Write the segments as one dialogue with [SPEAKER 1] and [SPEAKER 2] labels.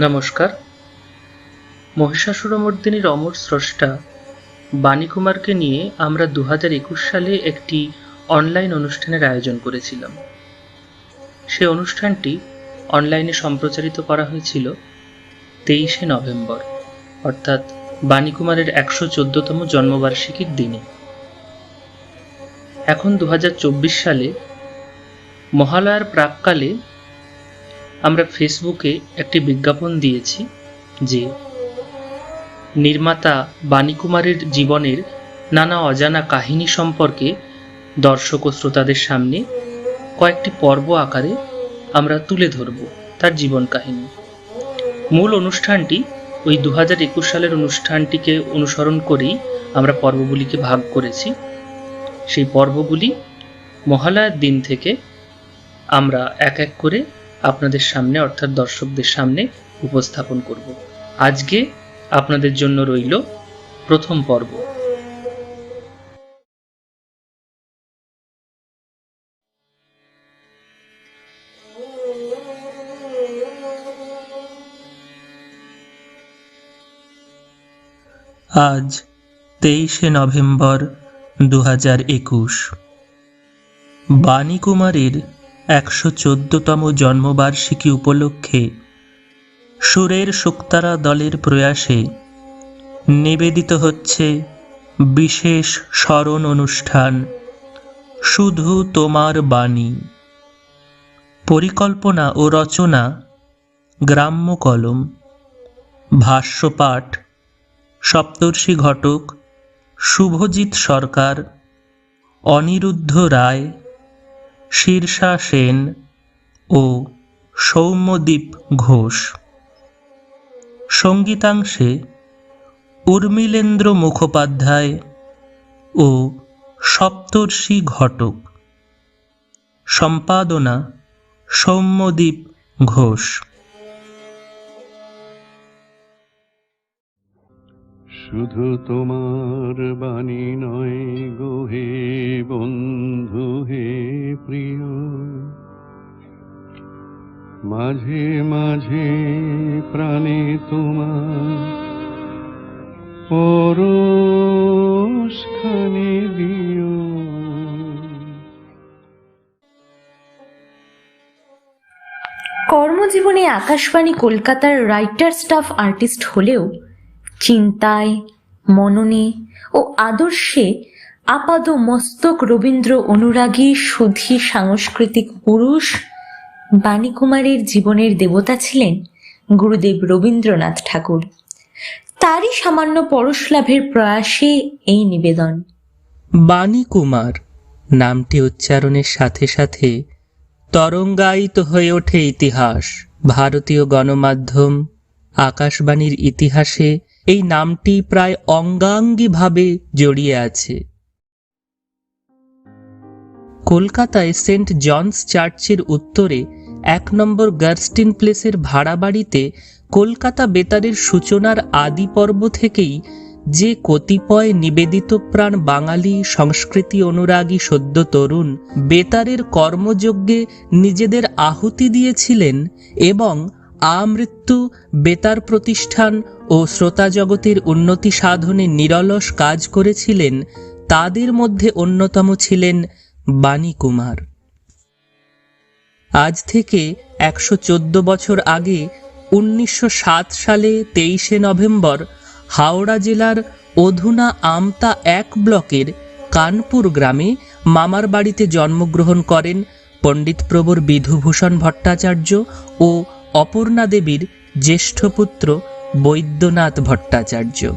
[SPEAKER 1] নমস্কার। মহিষাসুরমর্দিনীর অমর স্রষ্টা বাণীকুমারকে নিয়ে আমরা দু হাজার একুশ সালে একটি অনলাইন অনুষ্ঠানের আয়োজন করেছিলাম। সে অনুষ্ঠানটি অনলাইনে সম্প্রচারিত করা হয়েছিল তেইশে নভেম্বর, অর্থাৎ বাণীকুমারের একশো চোদ্দতম জন্মবার্ষিকীর দিনে। এখন দু সালে মহালয়ার প্রাককালে আমরা ফেসবুকে একটি বিজ্ঞাপন দিয়েছি যে নির্মাতা বাণীকুমারের জীবনের নানা অজানা কাহিনী সম্পর্কে দর্শক ও শ্রোতাদের সামনে কয়েকটি পর্ব আকারে আমরা তুলে ধরব তার জীবন কাহিনী। মূল অনুষ্ঠানটি ওই দু একুশ সালের অনুষ্ঠানটিকে অনুসরণ করেই আমরা পর্বগুলিকে ভাগ করেছি। সেই পর্বগুলি মহালয়ার দিন থেকে আমরা এক এক করে আপনাদের সামনে, অর্থাৎ দর্শকদের সামনে উপস্থাপন করব। আজকে আপনাদের জন্য রইল প্রথম পর্ব। আজ তেইশে নভেম্বর দু হাজার একুশ। বাণীকুমারের একশো চোদ্দতম জন্মবার্ষিকী উপলক্ষে সুরের শুক্তারা দলের প্রয়াসে নিবেদিত হচ্ছে বিশেষ স্মরণ অনুষ্ঠান, শুধু তোমার বাণী। পরিকল্পনা ও রচনা, গ্রাম্য কলম। ভাষ্যপাঠ, সপ্তর্ষি ঘটক, শুভজিৎ সরকার, অনিরুদ্ধ রায়। শীর্ষা সেন ও সৌম্যদীপ ঘোষ। সঙ্গীতাংশে উর্মিলেন্দ্র মুখোপাধ্যায় ও সপ্তর্ষি ঘটক। সম্পাদনা সৌম্যদীপ ঘোষ।
[SPEAKER 2] শুধু তোমার বাণী নয় গোহে বন্ধু, হে প্রিয়। মাঝে মাঝে প্রাণে তোমার পরশখানি দিও।
[SPEAKER 3] কর্মজীবনে আকাশবাণী কলকাতার রাইটার স্টাফ আর্টিস্ট হলেও চিন্তায়, মননে ও আদর্শে আপাদ মস্তক রবীন্দ্র অনুরাগী সুধী সাংস্কৃতিক পুরুষ বাণীকুমারের জীবনের দেবতা ছিলেন গুরুদেব রবীন্দ্রনাথ ঠাকুর। তারই সামান্য পরশ লাভের প্রয়াসে এই নিবেদন।
[SPEAKER 4] বাণী কুমার নামটি উচ্চারণের সাথে সাথে তরঙ্গায়িত হয়ে ওঠে ইতিহাস। ভারতীয় গণমাধ্যম, আকাশবাণীর ইতিহাসে এই নামটি প্রায় অঙ্গাঙ্গিভাবে জড়িয়ে আছে। কলকাতায় সেন্ট জনস চার্চের উত্তরে এক নম্বর গার্স্টিন প্লেসের ভাড়া বাড়িতে কলকাতা বেতারের সূচনার আদি পর্ব থেকেই যে কতিপয় নিবেদিত প্রাণ বাঙালি, সংস্কৃতি অনুরাগী, সদ্য তরুণ বেতারের কর্মযজ্ঞে নিজেদের আহুতি দিয়েছিলেন এবং আমৃত্যু বেতার প্রতিষ্ঠান ও শ্রোতা জগতের উন্নতি সাধনে নিরলস কাজ করেছিলেন, তাদের মধ্যে অন্যতম ছিলেন বাণী কুমার আজ থেকে একশো চোদ্দ বছর আগে, উনিশশো সাত সালে তেইশে নভেম্বর, হাওড়া জেলার অধুনা আমতা এক ব্লকের কানপুর গ্রামে মামার বাড়িতে জন্মগ্রহণ করেন পণ্ডিত প্রবর বিধুভূষণ ভট্টাচার্য ও অপর্ণা দেবীর জ্যেষ্ঠ পুত্র বৈদ্যনাথ ভট্টাচার্য।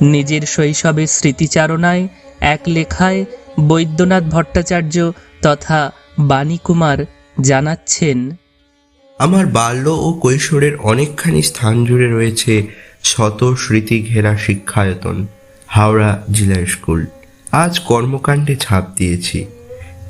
[SPEAKER 4] নিজের শৈশবের স্মৃতিচারণায় এক লেখায় বৈদ্যনাথ ভট্টাচার্য তথা বাণীকুমার জানাচ্ছেন,
[SPEAKER 5] আমার বাল্য ও কৈশোরের অনেকখানি স্থান জুড়ে রয়েছে শত স্মৃতি ঘেরা শিক্ষায়তন, হাওড়া জেলা স্কুল। আজ কর্মকাণ্ডে ছাপ দিয়েছি।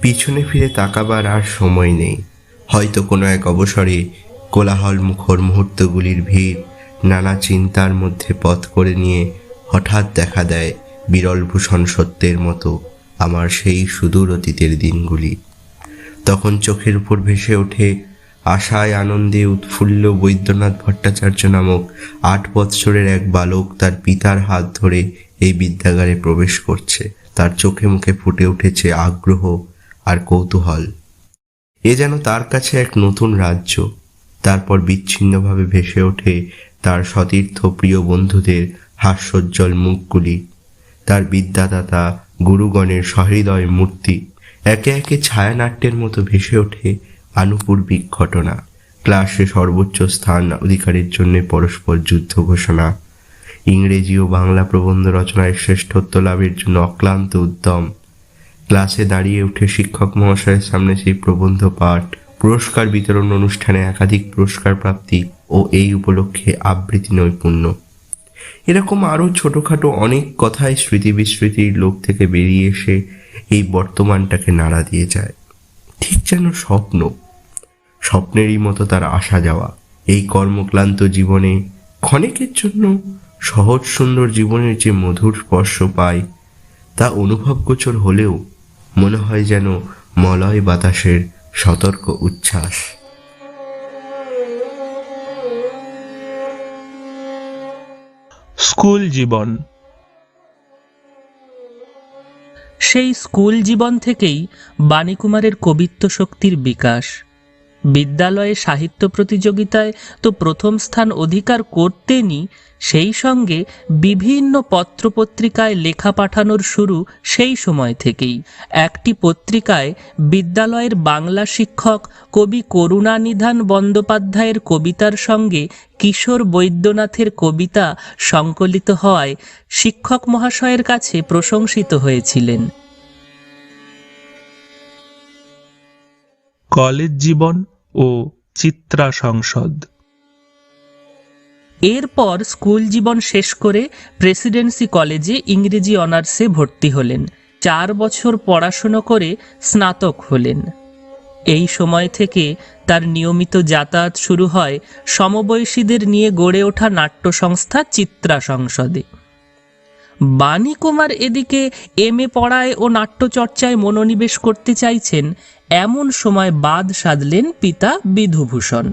[SPEAKER 5] পিছনে ফিরে তাকাবার আর সময় নেই। হয়তো কোনো এক অবসরে কোলাহল মুখর মুহূর্তগুলির ভিড় নানা চিন্তার মধ্যে পথ করে নিয়ে হঠাৎ দেখা দেয় বিরলভূষণ সত্যের মতো আমার সেই সুদূর অতীতের দিনগুলি। তখন চোখের উপর ভেসে ওঠে আশায় আনন্দে উৎফুল্ল বৈদ্যনাথ ভট্টাচার্য নামক আট বৎসরের এক বালক তার পিতার হাত ধরে এই বিদ্যাগারে প্রবেশ করছে। তার চোখে মুখে ফুটে উঠেছে আগ্রহ আর কৌতূহল। এ যেন তার কাছে এক নতুন রাজ্য। তারপর বিচ্ছিন্নভাবে ভেসে ওঠে তার সতীর্থ প্রিয় বন্ধুদের হাস্যোজ্জ্বল মুখগুলি। তার বিদ্যাদাতা গুরুগণের সহৃদয় মূর্তি। একে একে ছায়ানাট্যের মতো ভেসে ওঠে আনুপূর্বিক ঘটনা। ক্লাসে সর্বোচ্চ স্থান অধিকারের জন্য পরস্পর যুদ্ধ ঘোষণা। ইংরেজি ও বাংলা প্রবন্ধ রচনায় শ্রেষ্ঠত্ব লাভের জন্য অক্লান্ত উদ্যম। ক্লাসে দাঁড়িয়ে উঠে শিক্ষক মহাশয়ের সামনে সেই প্রবন্ধ পাঠ পুরস্কার বিতরণ অনুষ্ঠানে একাধিক পুরস্কার প্রাপ্তি ও এই উপলক্ষে আবৃত্তি নৈপুণ্য। এরকম আরও ছোটোখাটো অনেক কথাই স্মৃতি বিস্মৃতির লোক থেকে বেরিয়ে এসে এই বর্তমানটাকে নাড়া দিয়ে যায়। ঠিক যেন স্বপ্ন। স্বপ্নেরই মতো তার আসা যাওয়া। এই কর্মক্লান্ত জীবনে ক্ষণিকের জন্য সহজ সুন্দর জীবনের যে মধুর স্পর্শ পায়, তা অনুভবগোচর হলেও মনে হয় যেন মলয় বাতাসের সতর্ক উচ্ছ্বাস।
[SPEAKER 4] স্কুল জীবন। সেই স্কুল জীবন থেকেই বাণীকুমারের কবিত্ব শক্তির বিকাশ। বিদ্যালয়ে সাহিত্য প্রতিযোগিতায় তো প্রথম স্থান অধিকার করতেনই, সেই সঙ্গে বিভিন্ন পত্রপত্রিকায় লেখা পাঠানোর শুরু সেই সময় থেকেই। একটি পত্রিকায় বিদ্যালয়ের বাংলা শিক্ষক কবি করুণানিধান বন্দ্যোপাধ্যায়ের কবিতার সঙ্গে কিশোর বৈদ্যনাথের কবিতা সংকলিত হওয়ায় শিক্ষক মহাশয়ের কাছে প্রশংসিত হয়েছিলেন। কলেজ জীবন ও চিত্রা সংসদ। এরপর স্কুল জীবন শেষ করে প্রেসিডেন্সি কলেজে ইংরেজি অনার্সে ভর্তি হলেন। চার বছর পড়াশুনো করে স্নাতক হলেন। এই সময় থেকে তার নিয়মিত যাতায়াত শুরু হয় সমবয়সীদের নিয়ে গড়ে ওঠা নাট্য সংস্থা চিত্রা সংসদে। বাণী কুমার এদিকে এম এ পড়ায় ও নাট্যচর্চায় মনোনিবেশ করতে চাইছেন এমন সময় বাদ সাধলেন পিতা বিধুভূষণ।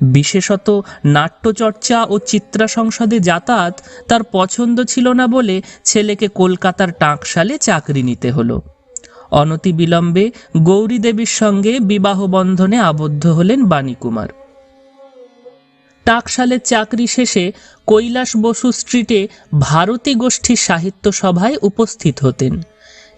[SPEAKER 4] বিশেষত নাট্যচর্চা ও চিত্রা সংসদে যাতায়াত তার পছন্দ ছিল না বলে ছেলেকে কলকাতার টাঁকশালে চাকরি নিতে হলো। অনতি বিলম্বে গৌরী দেবীর সঙ্গে বিবাহ বন্ধনে আবদ্ধ হলেন বাণীকুমার। টাকশালের চাকরি শেষে কৈলাস বসু স্ট্রিটে ভারতী গোষ্ঠীর সাহিত্য সভায় উপস্থিত হতেন।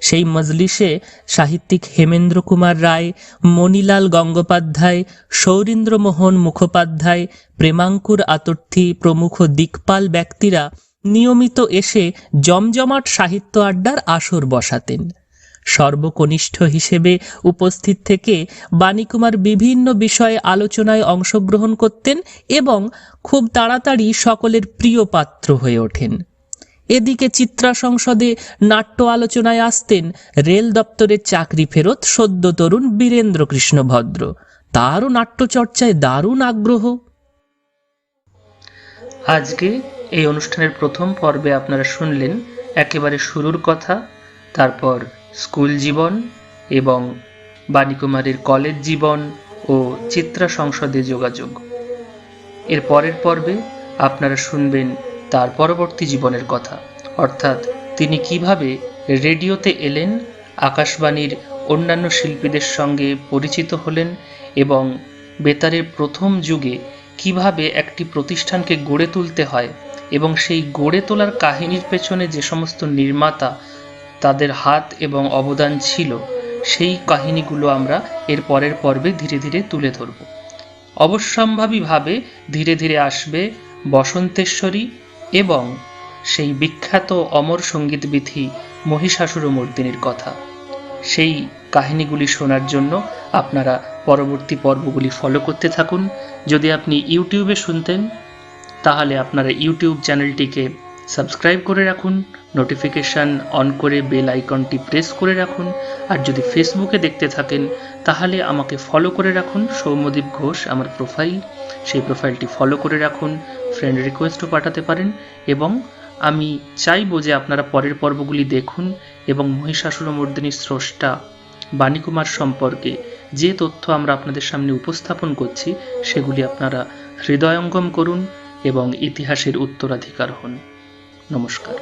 [SPEAKER 4] সেই মজলিসে সাহিত্যিক হেমেন্দ্র কুমার রায়, মণিলাল গঙ্গোপাধ্যায় সৌরীন্দ্রমোহন মুখোপাধ্যায়, প্রেমাঙ্কুর আতর্থী প্রমুখ দিকপাল ব্যক্তিরা নিয়মিত এসে জমজমাট সাহিত্য আড্ডার আসর বসাতেন। সর্বকনিষ্ঠ হিসেবে উপস্থিত থেকে বাণীকুমার বিভিন্ন বিষয়ে আলোচনায় অংশগ্রহণ করতেন এবং খুব তাড়াতাড়ি সকলের প্রিয় পাত্র হয়ে ওঠেন। এদিকে চিত্রা সংসদে নাট্য আলোচনায় আসতেন রেল দপ্তরের চাকরি ফেরত সদ্য তরুণ বীরেন্দ্র কৃষ্ণ ভদ্র। তারও নাট্যচর্চায় দারুণ আগ্রহ।
[SPEAKER 1] আজকে এই অনুষ্ঠানের প্রথম পর্বে আপনারা শুনলেন একেবারে শুরুর কথা, তারপর স্কুল জীবন এবং বাণীকুমারীর কলেজ জীবন ও চিত্রা সংসদে যোগাযোগ। এর পরের পর্বে আপনারা শুনবেন তার পরবর্তী জীবনের কথা। অর্থাৎ তিনি কীভাবে রেডিওতে এলেন, আকাশবাণীর অন্যান্য শিল্পীদের সঙ্গে পরিচিত হলেন এবং বেতারের প্রথম যুগে কীভাবে একটি প্রতিষ্ঠানকে গড়ে তুলতে হয় এবং সেই গড়ে তোলার কাহিনীর পেছনে যে সমস্ত নির্মাতা তাদের হাত এবং অবদান ছিল, সেই কাহিনীগুলো আমরা এর পরের পর্বে ধীরে ধীরে তুলে ধরব। অবশ্যম্ভাবীভাবে ধীরে ধীরে আসবে বসন্তেশ্বরী এবং সেই বিখ্যাত অমর সঙ্গীতবিধি মহিষাসুরমর্দিনীর কথা। সেই কাহিনীগুলি শোনার জন্য আপনারা পরবর্তী পর্বগুলি ফলো করতে থাকুন। যদি আপনি ইউটিউবে শুনতেন, তাহলে আপনারা ইউটিউব চ্যানেলটিকে সাবস্ক্রাইব করে রাখুন নোটিফিকেশান অন করে বেল আইকনটি প্রেস করে রাখুন, আর যদি ফেসবুকে দেখতে থাকেন, তাহলে আমাকে ফলো করে রাখুন, সৌম্যদীপ ঘোষ আমার প্রোফাইল সেই প্রোফাইলটি ফলো করে রাখুন ফ্রেন্ড রিকোয়েস্টও পাঠাতে পারেন, এবং আমি চাইব যে আপনারা পরের পর্বগুলি দেখুন, এবং মহিষাসুরমর্দিনী স্রষ্টা বাণীকুমার সম্পর্কে
[SPEAKER 4] যে তথ্য আমরা আপনাদের সামনে উপস্থাপন করছি, সেগুলি আপনারা হৃদয়ঙ্গম করুন, এবং ইতিহাসের উত্তরাধিকার হন। নমস্কার।